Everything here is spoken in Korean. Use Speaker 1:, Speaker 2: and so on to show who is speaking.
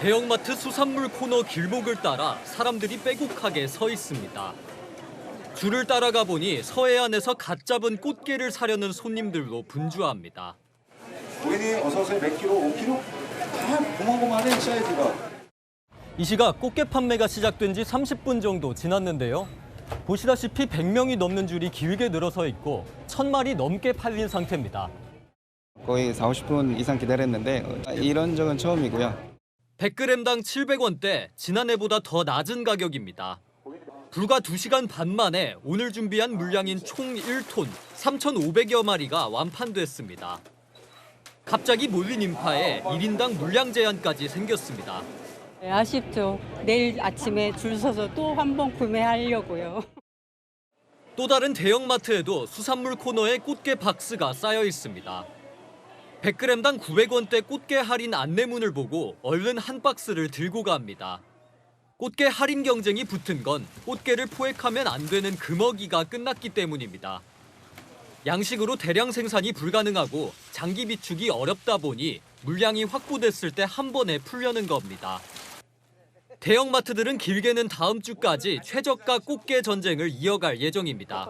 Speaker 1: 대형마트 수산물 코너 길목을 따라 사람들이 빼곡하게 서 있습니다. 줄을 따라가 보니 서해안에서 갓 잡은 꽃게를 사려는 손님들로 분주합니다.
Speaker 2: 고객님 어서 오세요. 몇 킬로? 5 킬로? 다 고만고만해 사이즈가.
Speaker 1: 이 시각 꽃게 판매가 시작된 지 30분 정도 지났는데요. 보시다시피 100명이 넘는 줄이 길게 늘어서 있고 1000마리 넘게 팔린 상태입니다.
Speaker 3: 거의 4, 50분 이상 기다렸는데 어, 이런 적은 처음이고요.
Speaker 1: 100g당 700원대, 지난해보다 더 낮은 가격입니다. 불과 2시간 반 만에 오늘 준비한 물량인 총 1톤 3,500여 마리가 완판됐습니다. 갑자기 몰린 인파에 1인당 물량 제한까지 생겼습니다.
Speaker 4: 네, 아쉽죠. 내일 아침에 줄 서서 또 한 번 구매하려고요.
Speaker 1: 또 다른 대형마트에도 수산물 코너에 꽃게 박스가 쌓여 있습니다. 100g당 900원대 꽃게 할인 안내문을 보고 얼른 한 박스를 들고 갑니다. 꽃게 할인 경쟁이 붙은 건 꽃게를 포획하면 안 되는 금어기가 끝났기 때문입니다. 양식으로 대량 생산이 불가능하고 장기 비축이 어렵다 보니 물량이 확보됐을 때 한 번에 풀려는 겁니다. 대형마트들은 길게는 다음 주까지 최저가 꽃게 전쟁을 이어갈 예정입니다.